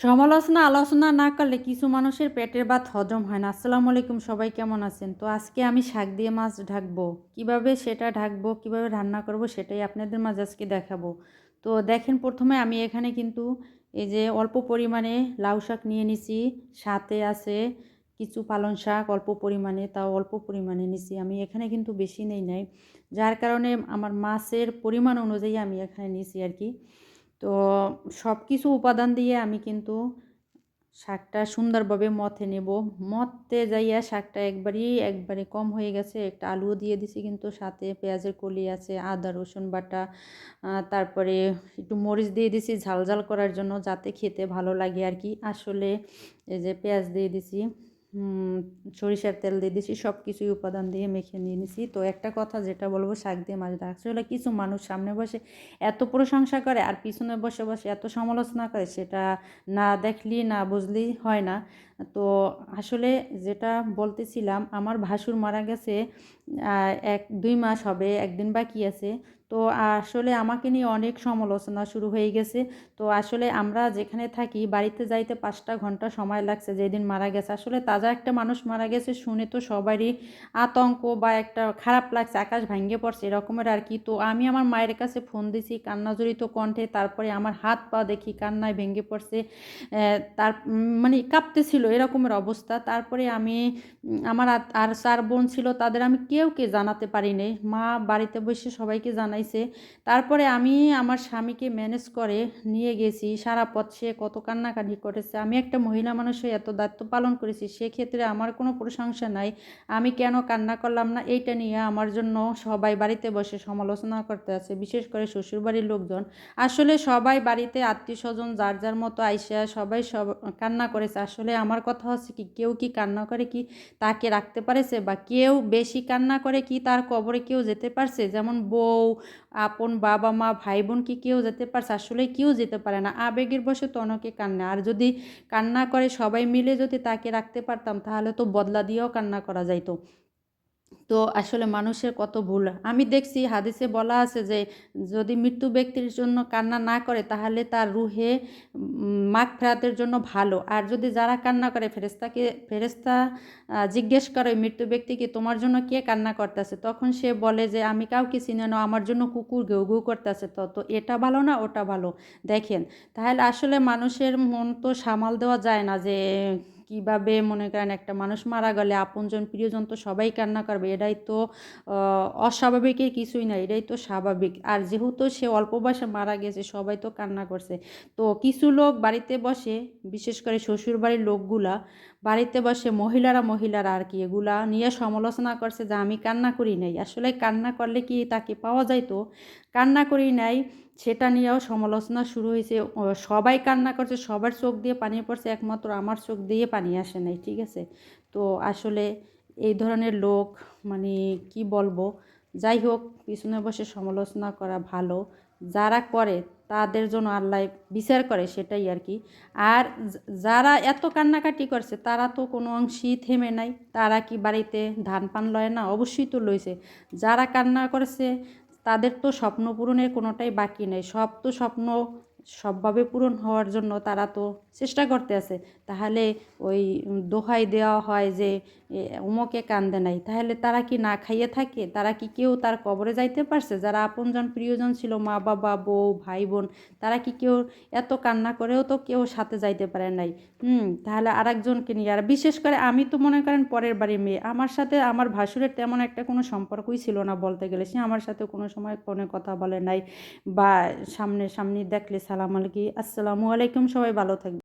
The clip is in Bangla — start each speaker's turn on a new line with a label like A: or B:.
A: সমালোচনা, আলোচনা না করলে কিছু মানুষের পেটের ভাত হজম হয় না। আসসালামু আলাইকুম, সবাই কেমন আছেন? তো আজকে আমি শাক দিয়ে মাছ ঢাকবো। কীভাবে সেটা ঢাকবো, কীভাবে রান্না করব সেটাই আপনাদের মাঝে আজকে দেখাবো। তো দেখেন প্রথমে আমি এখানে কিন্তু এই যে অল্প পরিমাণে লাউ শাক নিয়ে নিছি। সাথে আছে কিছু পালং শাক অল্প পরিমাণে, তাও অল্প পরিমাণে নিছি। আমি এখানে কিন্তু বেশি নেই নাই। যার কারণে আমার মাছের পরিমাণ অনুযায়ী আমি এখানে নিছি আর কি। তো সব কিছু উপাদান দিয়ে আমি কিন্তু শাকটা সুন্দরভাবে মথে নেব। মথতে যাইয়া শাকটা একবারই, একবারে কম হয়ে গেছে। একটা আলুও দিয়ে দিছি কিন্তু, সাথে পেঁয়াজের কলি আছে, আদা, রসুন বাটা তারপরে একটু মরিচ দিয়ে দিছি ঝাল ঝাল করার জন্য যাতে খেতে ভালো লাগে আর কি। আসলে এই যে পেঁয়াজ দিয়ে দিছি সরিষার তেল দিয়ে দিয়েছি সব কিছুই উপাদান দিয়ে মেখে নিয়ে নিছি। তো একটা কথা যেটা বলব, শাক দিয়ে মাছ ধরা আসলে কিছু মানুষ সামনে বসে এত প্রশংসা করে আর পিছনে বসে বসে এত সমালোচনা করে, সেটা না দেখলি না বুঝলি হয় না। তো আসলে যেটা বলতেছিলাম, আমার ভাসুর মারা গেছে এক, দুই মাস হবে, একদিন বাকি আছে। তো আসলে আমাকে নিয়ে অনেক সমালোচনা শুরু হয়ে গেছে। তো আসলে আমরা যেখানে থাকি, বাড়িতে যাইতে পাঁচটা ঘণ্টা সময় লাগছে যেদিন মারা গেছে। আসলে তাজা একটা মানুষ মারা গেছে শুনে তো সবারই আতঙ্ক বা একটা খারাপ লাগছে, আকাশ ভাঙ্গে পড়ছে এরকমের আর কি। তো আমি আমার মায়ের কাছে ফোন দিছি, কান্নাজড়িত কণ্ঠে, তারপরে আমার হাত পা দেখি কান্নায় ভেঙে পড়ছে তার মানে কাঁপতেছিল এরকমের অবস্থা। তারপরে আমি, আমার আর চার বোন ছিল, তাদের আমি কেউকে জানাতে পারিনি। মা বাড়িতে বসে সবাইকে জানাইছে তারপরে আমি আমার স্বামীকে ম্যানেজ করে নিয়ে গেছি। সারা পথ সে কত কান্নাকাটি করেছে। আমি একটা মহিলা মানুষ হয়ে এত দায়িত্ব পালন করেছি, সেক্ষেত্রে আমার কোনো প্রশংসা নাই। আমি কেন কান্না করলাম না? এইটা নিয়ে আমার জন্য সবাই বাড়িতে বসে সমালোচনা করতে আছে, বিশেষ করে শ্বশুরবাড়ির লোকজন। আসলে সবাই বাড়িতে আত্মীয় স্বজন যার যার মতো আইসা সবাই সব কান্না করেছে। আসলে আমার কথা হচ্ছে কি, কেউ কি কান্না করে কি তাকে রাখতে পারেছে? বা কেউ বেশি কান্না করে কি তার কবরে কেউ যেতে পারছে? যেমন বউ আপন বাবা, মা ভাই বোন কি কেউ যেতে পারছে আসলে কেউ যেতে পারে না। আবেগের বসে তনকে কান্না। আর যদি কান্না করে সবাই মিলে যদি তাকে রাখতে পারতাম, তাহলে তো বদলা দিয়েও কান্না করা যাইতো। তো আসলে মানুষের কত ভুল আমি দেখছি হাদিসে বলা আছে যে, যদি মৃত্যু ব্যক্তির জন্য কান্না না করে, তাহলে তার রুহে মাঘ ফেরাতের জন্য ভালো। আর যদি যারা কান্না করে ফেরেস্তাকে ফেরেস্তা জিজ্ঞেস করে মৃত্যু ব্যক্তিকে তোমার জন্য কে কান্না করতেছে? তখন সে বলে যে, আমি কাউকে চিনে না, আমার জন্য কুকুর ঘেউ ঘেউ করতেছে। তো তো এটা ভালো না, ওটা ভালো? দেখেন, তাহলে আসলে মানুষের মন তো সামাল দেওয়া যায় না যে কীভাবে মনে করেন একটা মানুষ মারা গেলে আপনজন প্রিয়জন তো সবাই কান্না করবে, এটাই তো অস্বাভাবিকের কিছুই না, এটাই তো স্বাভাবিক। আর যেহেতু সে অল্প বয়সে মারা গেছে, সবাই তো কান্না করছে। তো কিছু লোক বাড়িতে বসে, বিশেষ করে শ্বশুর বাড়ির লোকগুলা, বাড়িতে বসে মহিলারা মহিলারা আর কি, এগুলা নিয়ে সমালোচনা করছে যে আমি কান্না করি নাই। আসলে কান্না করলে কি তাকে পাওয়া যায় তো? কান্না করি নাই সেটা নিয়েও সমালোচনা শুরু হয়েছে। সবাই কান্না করছে, সবার চোখ দিয়ে পানি পড়ছে, একমাত্র আমার চোখ দিয়ে পানি আসে নাই, ঠিক আছে? তো আসলে এই ধরনের লোক মানে কি বলব? যাই হোক, পিছনে বসে সমালোচনা করা ভালো। যারা করে, তাদের জন্য আল্লাহ বিচার করে সেটাই আর কি। আর যারা এত কান্নাকাটি করছে, তারা তো কোনো অংশই থেমে নাই। তারা কি বাড়িতে ধান পান লয় না? অবশ্যই তো লইছে। যারা কান্না করেছে তাদের তো স্বপ্ন পূরণের কোনোটাই বাকি নেই। সব তো স্বপ্ন সবভাবে পূরণ হওয়ার জন্য তারা তো চেষ্টা করতে আছে। তাহলে ওই দোহাই দেওয়া হয় যে উমকে কান্দে নাই। তাহলে তারা কি না খাইয়ে থাকে? তারা কি কেউ তার কবরে যাইতে পারছে? যারা আপনজন প্রিয়জন ছিল, মা বাবা, বউ, ভাই, বোন, তারা কি কেউ এত কান্না করেও তো কেউ সাথে যাইতে পারে নাই? হুম, তাহলে আর একজনকে নিয়ে, আর বিশেষ করে আমি তো মনে করেন পরের বাড়ির মেয়ে। আমার সাথে আমার ভাসুরের তেমন একটা কোনো সম্পর্কই ছিল না বলতে গেলে। সে আমার সাথে কোনো সময় ফোনে কথা বলে নাই বা সামনে সামনে দেখলে সালাম আলকি আসসালামু আলাইকুম সবাই ভালো থাকবে